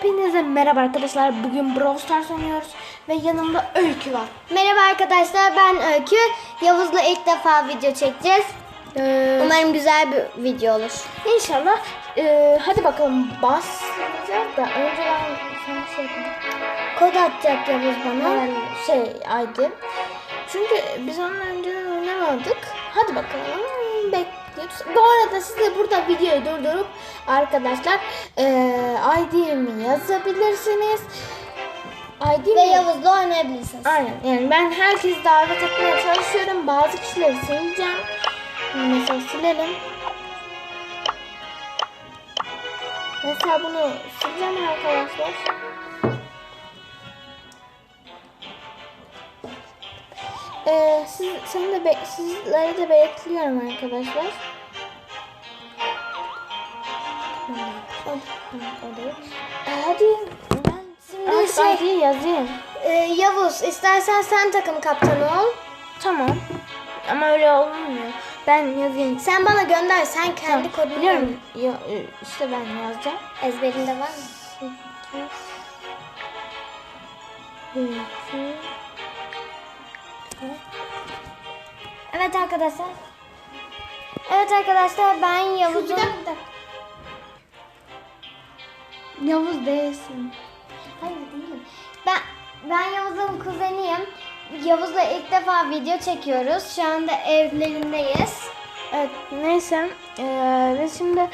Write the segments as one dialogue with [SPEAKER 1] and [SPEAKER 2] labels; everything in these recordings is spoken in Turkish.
[SPEAKER 1] Hepinize merhaba arkadaşlar. Bugün Brawl Stars oynuyoruz ve yanımda Öykü var.
[SPEAKER 2] Merhaba arkadaşlar ben Öykü. Yavuz'la ilk defa video çekeceğiz.
[SPEAKER 1] Ee,
[SPEAKER 2] Umarım güzel bir video olur.
[SPEAKER 1] İnşallah. Ee, hadi bakalım başlayacağız da önce ben sana şey yapayım.
[SPEAKER 2] Kod atacak Yavuz bana.
[SPEAKER 1] Ben şey Aydın. Çünkü biz onunla önceden oynamadık. Hadi bakalım bekliyoruz. Bu arada siz de burada videoyu durdurup arkadaşlar ee, ID'mi yazabilirsiniz. ID
[SPEAKER 2] Ve
[SPEAKER 1] mi?
[SPEAKER 2] Yavuz'la oynayabilirsiniz.
[SPEAKER 1] Aynen. Yani ben herkesi davet etmeye çalışıyorum. Bazı kişileri sileceğim. Mesela silelim. Mesela bunu sileceğim arkadaşlar. Ee, siz, seni de be, sizleri de bekliyorum arkadaşlar. Hadi ben şimdi
[SPEAKER 2] Artık
[SPEAKER 1] şey
[SPEAKER 2] ID'yi
[SPEAKER 1] yazayım.
[SPEAKER 2] Ee, Yavuz istersen sen takım kaptanı ol.
[SPEAKER 1] Tamam. Ama öyle olmuyor. Ben yazayım.
[SPEAKER 2] Sen bana gönder. Sen kendi kodunu
[SPEAKER 1] Biliyorum. Ya, e, işte ben yazacağım.
[SPEAKER 2] Ezberinde var mı? Evet arkadaşlar. Evet arkadaşlar ben Yavuz'un...
[SPEAKER 1] Yavuz değilsin.
[SPEAKER 2] Hayır değilim. Ben ben Yavuz'un kuzeniyim. Yavuz'la ilk defa video çekiyoruz. Şu anda evlerindeyiz.
[SPEAKER 1] Evet neyse. Ee, biz şimdi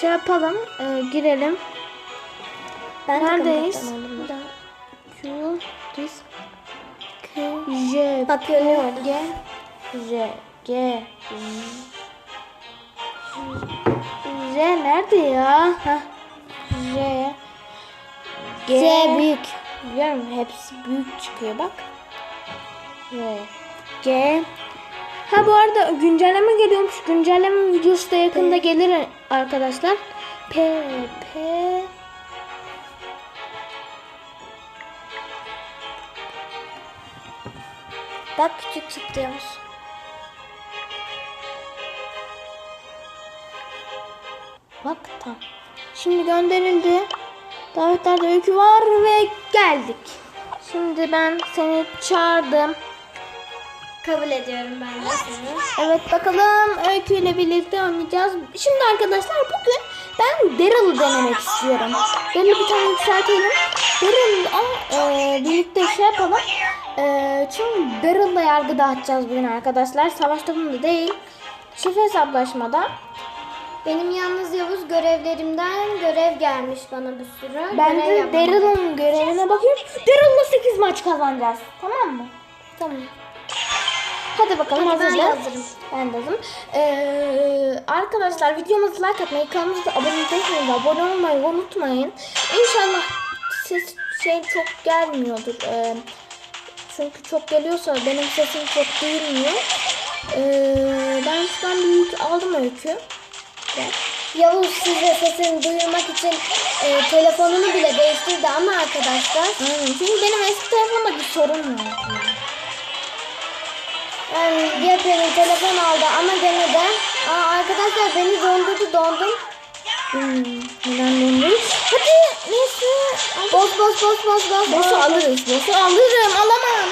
[SPEAKER 1] şey yapalım. e, girelim.
[SPEAKER 2] Ben
[SPEAKER 1] Neredeyiz? Bir dakika. Q, dis, K, J,
[SPEAKER 2] Bak görünüyor orada.
[SPEAKER 1] G, J, G, J nerede ya? Heh. J, G,
[SPEAKER 2] C büyük.
[SPEAKER 1] Biliyorum hepsi büyük çıkıyor bak. J, G. Ha bu arada güncelleme geliyormuş. Güncelleme videosu da yakında gelir arkadaşlar. P, P,
[SPEAKER 2] Bak küçük çıktı Yavuz.
[SPEAKER 1] Bak tam. Şimdi gönderildi. Davetlerde öykü var ve geldik. Şimdi ben seni çağırdım.
[SPEAKER 2] Kabul ediyorum ben de seni.
[SPEAKER 1] Evet bakalım Öykü ile birlikte oynayacağız. Şimdi arkadaşlar bugün ben Daryl'ı denemek istiyorum. Daryl'ı bir tane yükseltelim. Daryl'la e, birlikte şey yapalım. E, çünkü Daryl'la yargı dağıtacağız bugün arkadaşlar. Savaş topunda değil. Çift hesaplaşmada.
[SPEAKER 2] Benim yalnız Yavuz görevlerimden görev gelmiş bana bir sürü.
[SPEAKER 1] Ben
[SPEAKER 2] Görev
[SPEAKER 1] de
[SPEAKER 2] yapmam.
[SPEAKER 1] Daryl'ın görevine bakıyorum. Daryl'la 8 maç kazanacağız. Tamam mı? Tamam. Hadi bakalım
[SPEAKER 2] Hadi ben
[SPEAKER 1] hazırız.
[SPEAKER 2] hazırım.
[SPEAKER 1] Ben de hazırım. Ee, arkadaşlar videomuza like atmayı, kanalımıza abone değilseniz abone olmayı unutmayın. İnşallah ses şey çok gelmiyordur. Ee, çünkü çok geliyorsa benim sesim çok duyulmuyor. Ee, ben şuradan bir yük aldım öykü. Gel.
[SPEAKER 2] Yavuz size sesini duyurmak için e, telefonunu bile değiştirdi ama arkadaşlar.
[SPEAKER 1] Aynen. Çünkü benim eski telefonda bir sorun var.
[SPEAKER 2] Yani yepyeni telefon aldı ama gene de. Aa, arkadaşlar beni dondurdu dondum.
[SPEAKER 1] Hmm, neden döndüm? Hadi neyse.
[SPEAKER 2] Boss boss boss boss boss.
[SPEAKER 1] Boss'u alırız. Boss'u alırım. Alamam.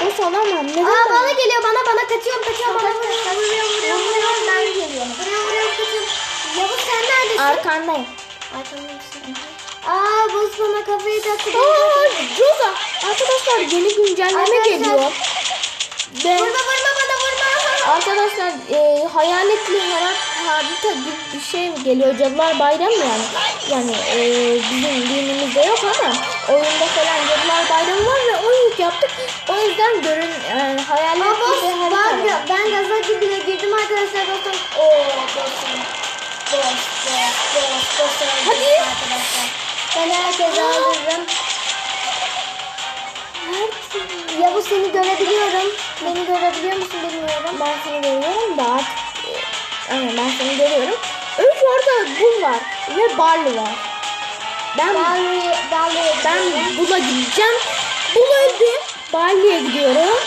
[SPEAKER 1] Boss alamam. Neden?
[SPEAKER 2] Aa
[SPEAKER 1] ben-
[SPEAKER 2] bana geliyor bana bana kaçıyorum kaçıyorum bana vuruyor vuruyor vuruyor vuruyor
[SPEAKER 1] Ben geliyorum.
[SPEAKER 2] vuruyor vuruyor kaçıyorum. Yavuz sen neredesin?
[SPEAKER 1] Arkandayım.
[SPEAKER 2] Arkamda mısın? Aa boss bana kafayı taktı.
[SPEAKER 1] Aa, Joga. Arkadaşlar yeni güncelleme geliyor. Ve
[SPEAKER 2] Vurma vurma.
[SPEAKER 1] Arkadaşlar e, hayaletli yarak harita gibi bir şey geliyor. Cadılar Bayramı yani. Yani e, bizim dinimizde yok ama oyunda falan Cadılar Bayramı var ve oyun yaptık. O yüzden görün
[SPEAKER 2] Aa
[SPEAKER 1] hayaletli bir harita var.
[SPEAKER 2] ben, ben gaza bile girdim arkadaşlar boss'um. Oo boss'um. Boss boss boss boss öldürdüm
[SPEAKER 1] Hadi.
[SPEAKER 2] arkadaşlar. Ben herkese öldürürüm. Yavuz seni görebiliyorum. Beni görebiliyor musun bilmiyorum.
[SPEAKER 1] Ben seni görüyorum da artık e, aynen ben seni görüyorum. Öykü orada bul var ve Barley var. Ben
[SPEAKER 2] Barley, Barley,
[SPEAKER 1] ben Bul'a gideceğim. Bul öldü. Barley'e gidiyorum.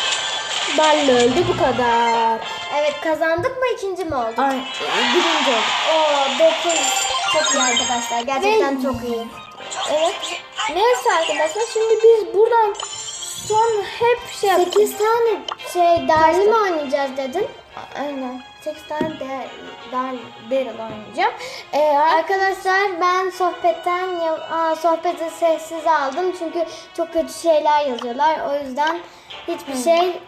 [SPEAKER 1] Barley öldü bu kadar.
[SPEAKER 2] Evet kazandık mı ikinci mi olduk?
[SPEAKER 1] Ay, birinci oldu.
[SPEAKER 2] Oo 9. Çok iyi arkadaşlar. Gerçekten
[SPEAKER 1] Ve-
[SPEAKER 2] çok iyi.
[SPEAKER 1] Evet. Neyse arkadaşlar şimdi biz buradan son hep şey yaptık.
[SPEAKER 2] 8 tane şey derli mi oynayacağız dedin?
[SPEAKER 1] Aynen. 8 tane de dar Daryl oynayacağım. Ee,
[SPEAKER 2] Arkadaşlar ben sohbetten aa, sohbeti sessiz aldım çünkü çok kötü şeyler yazıyorlar. O yüzden hiçbir şey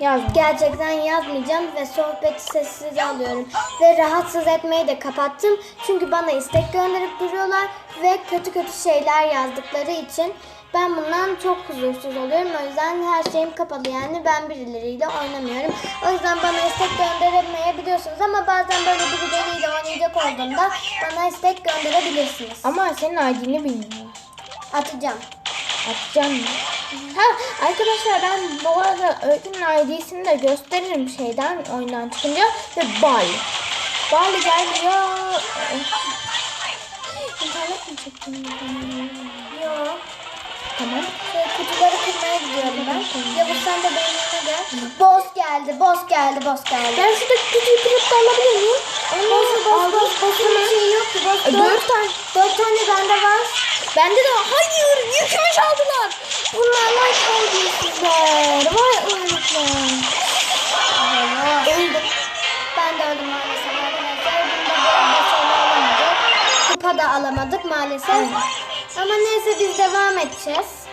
[SPEAKER 1] yazdım.
[SPEAKER 2] gerçekten yazmayacağım ve sohbeti sessiz alıyorum. Ve rahatsız etmeyi de kapattım. Çünkü bana istek gönderip duruyorlar ve kötü kötü şeyler yazdıkları için ben bundan çok huzursuz oluyorum. O yüzden her şeyim kapalı yani ben birileriyle oynamıyorum. O yüzden bana istek gönderemeyebiliyorsunuz ama bazen böyle birileriyle oynayacak olduğumda bana istek gönderebilirsiniz.
[SPEAKER 1] Ama senin ID'ni bilmiyorlar.
[SPEAKER 2] Atacağım.
[SPEAKER 1] Atacağım mı? Ha arkadaşlar ben bu arada öğretmenin ID'sini de gösteririm şeyden oyundan çıkınca ve Bali. Bali gelmiyor. İnternet mi çektin?
[SPEAKER 2] Yok.
[SPEAKER 1] Tamam.
[SPEAKER 2] Şey, kutuları kırmaya gidiyorum ben. Yavuz sen de benimle gel. Boss geldi, boss geldi, boss geldi.
[SPEAKER 1] Ben şurada kutuyu kırıp da alabilir miyim?
[SPEAKER 2] Boss, boss, boss, boss'un bir şey yok ki. Boss,
[SPEAKER 1] E,
[SPEAKER 2] dört,
[SPEAKER 1] tane.
[SPEAKER 2] dört tane bende var.
[SPEAKER 1] Bende de var. Hayır yükümü çaldılar. Bunlarla kaldırsızlar. Vay ırmaklar.
[SPEAKER 2] Öldüm. Ben de öldüm maalesef arkadaşlar. Bunda böyle başarılı alamadık. Kupa da alamadık maalesef. Ama neyse biz devam edeceğiz.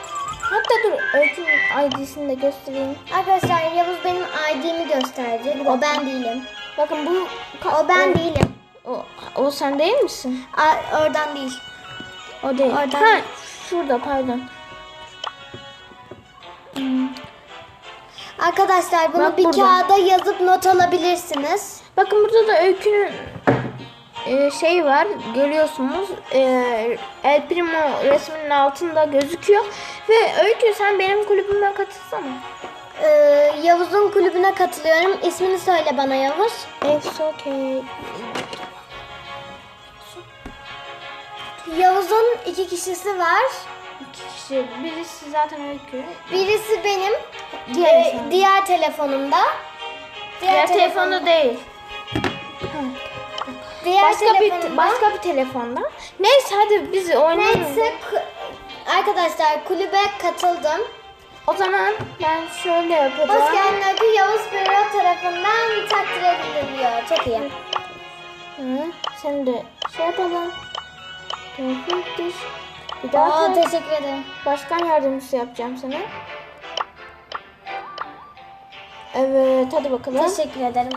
[SPEAKER 1] Hatta dur öykünün ID'sini de göstereyim.
[SPEAKER 2] Arkadaşlar Yavuz benim ID'mi gösterecek. O ben değilim.
[SPEAKER 1] Bakın bu
[SPEAKER 2] O ben değilim.
[SPEAKER 1] O, o sen değil misin?
[SPEAKER 2] A- oradan değil.
[SPEAKER 1] O değil.
[SPEAKER 2] Oradan.
[SPEAKER 1] Ha, şurada pardon. Hmm.
[SPEAKER 2] Arkadaşlar bunu
[SPEAKER 1] Bak
[SPEAKER 2] bir
[SPEAKER 1] burada.
[SPEAKER 2] kağıda yazıp not alabilirsiniz.
[SPEAKER 1] Bakın burada da öykünün e, şey var görüyorsunuz e, El Primo resminin altında gözüküyor ve öykü sen benim kulübüme katılsana.
[SPEAKER 2] Ee, Yavuz'un kulübüne katılıyorum. İsmini söyle bana Yavuz.
[SPEAKER 1] It's okay.
[SPEAKER 2] Yavuz'un iki kişisi var.
[SPEAKER 1] İki kişi. Birisi zaten öykü.
[SPEAKER 2] Birisi benim.
[SPEAKER 1] Diğer
[SPEAKER 2] Ee, diğer telefonumda.
[SPEAKER 1] Diğer telefonda değil.
[SPEAKER 2] Diğer
[SPEAKER 1] Başka bir başka bir telefonda. Neyse hadi biz oynayalım.
[SPEAKER 2] Neyse ku- arkadaşlar kulübe katıldım.
[SPEAKER 1] O zaman ben şöyle yapacağım.
[SPEAKER 2] Geldin Öykü Yavuz Büro tarafından takdir ediliyor. Çok iyi.
[SPEAKER 1] Hı, sen de şey yapalım. Bir daha
[SPEAKER 2] Aa,
[SPEAKER 1] te-
[SPEAKER 2] teşekkür ederim.
[SPEAKER 1] başkan yardımcısı yapacağım sana. Evet hadi bakalım.
[SPEAKER 2] Teşekkür ederim.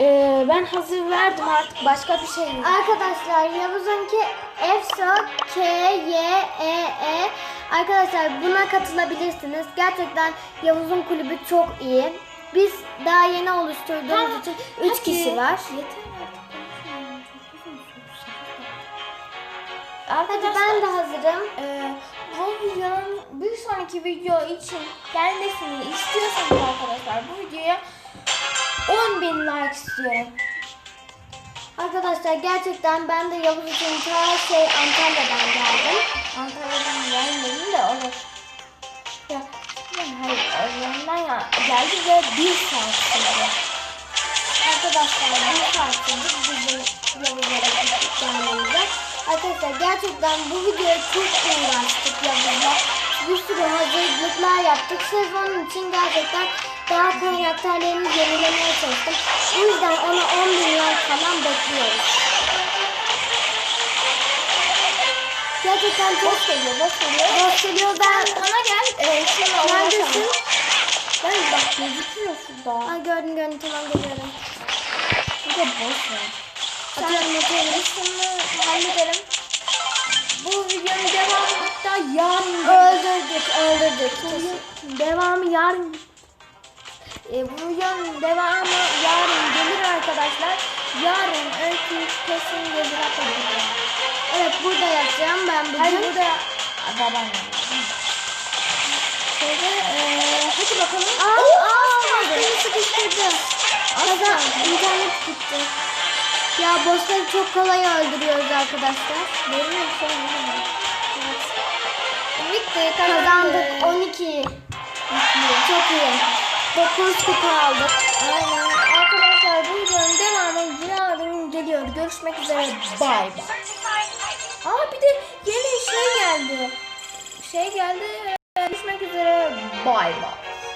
[SPEAKER 1] Ee, ben hazır verdim artık başka bir şey yok.
[SPEAKER 2] Arkadaşlar Yavuz'unki EFSO K Y E E. Arkadaşlar buna katılabilirsiniz. Gerçekten Yavuz'un kulübü çok iyi. Biz daha yeni oluşturduğumuz için 3 kişi var. Hadi
[SPEAKER 1] Arkadaşlar
[SPEAKER 2] ben de hazırım.
[SPEAKER 1] e, bu videonun bir sonraki video için gelmesini istiyorsanız arkadaşlar bu videoya 10.000 like istiyorum.
[SPEAKER 2] Arkadaşlar gerçekten ben de Yavuz için ta şey Antalya'dan geldim.
[SPEAKER 1] Antalya'dan gelmedim de olur. Ya, hayır, Orman'dan ya geldi ve bir saat sürdü.
[SPEAKER 2] Arkadaşlar bir saat sürdü bizim Yavuzlara gittik gelmemize. Arkadaşlar gerçekten bu videoya çok uğraştık Yavuz'la. Bir sürü hazırlıklar yaptık. Sezonun için gerçekten daha karakterlerimi yenilemeye çalıştım. O yüzden ona 10 bin like falan bekliyoruz. Gerçekten çok
[SPEAKER 1] geliyor, boş geliyor.
[SPEAKER 2] Boş geliyor. Ben...
[SPEAKER 1] Bana gel. E, şimdi
[SPEAKER 2] Neredesin?
[SPEAKER 1] Ben bak gözüküyor şurada.
[SPEAKER 2] Ay gördüm gördüm tamam geliyorum.
[SPEAKER 1] Bir de boş ver.
[SPEAKER 2] Atıyorum atıyorum.
[SPEAKER 1] Şunu hallederim. Bu videonun devamı hatta yarın
[SPEAKER 2] Öldürdük öldürdük.
[SPEAKER 1] Kesin. Devamı yarın. E, bu videonun devamı yarın gelir arkadaşlar. Yarın öykü kesin gelir hatta.
[SPEAKER 2] Evet burada yapacağım ben bugün.
[SPEAKER 1] Hayır burada babam. Şöyle e, hadi bakalım.
[SPEAKER 2] Aa, aa,
[SPEAKER 1] az kaldı.
[SPEAKER 2] beni sıkıştırdı.
[SPEAKER 1] Az
[SPEAKER 2] Kaza internet gitti. Ya bossları çok kolay öldürüyoruz arkadaşlar.
[SPEAKER 1] Benim de şey yok.
[SPEAKER 2] Bitti kazandık 12. Çok iyi. 9 kupa aldık.
[SPEAKER 1] Aynen. Arkadaşlar bu videonun devamı yarın geliyor. Görüşmek üzere. Bay bay. Aa bir de yeni şey geldi. Şey geldi. Görüşmek üzere. Bay bay.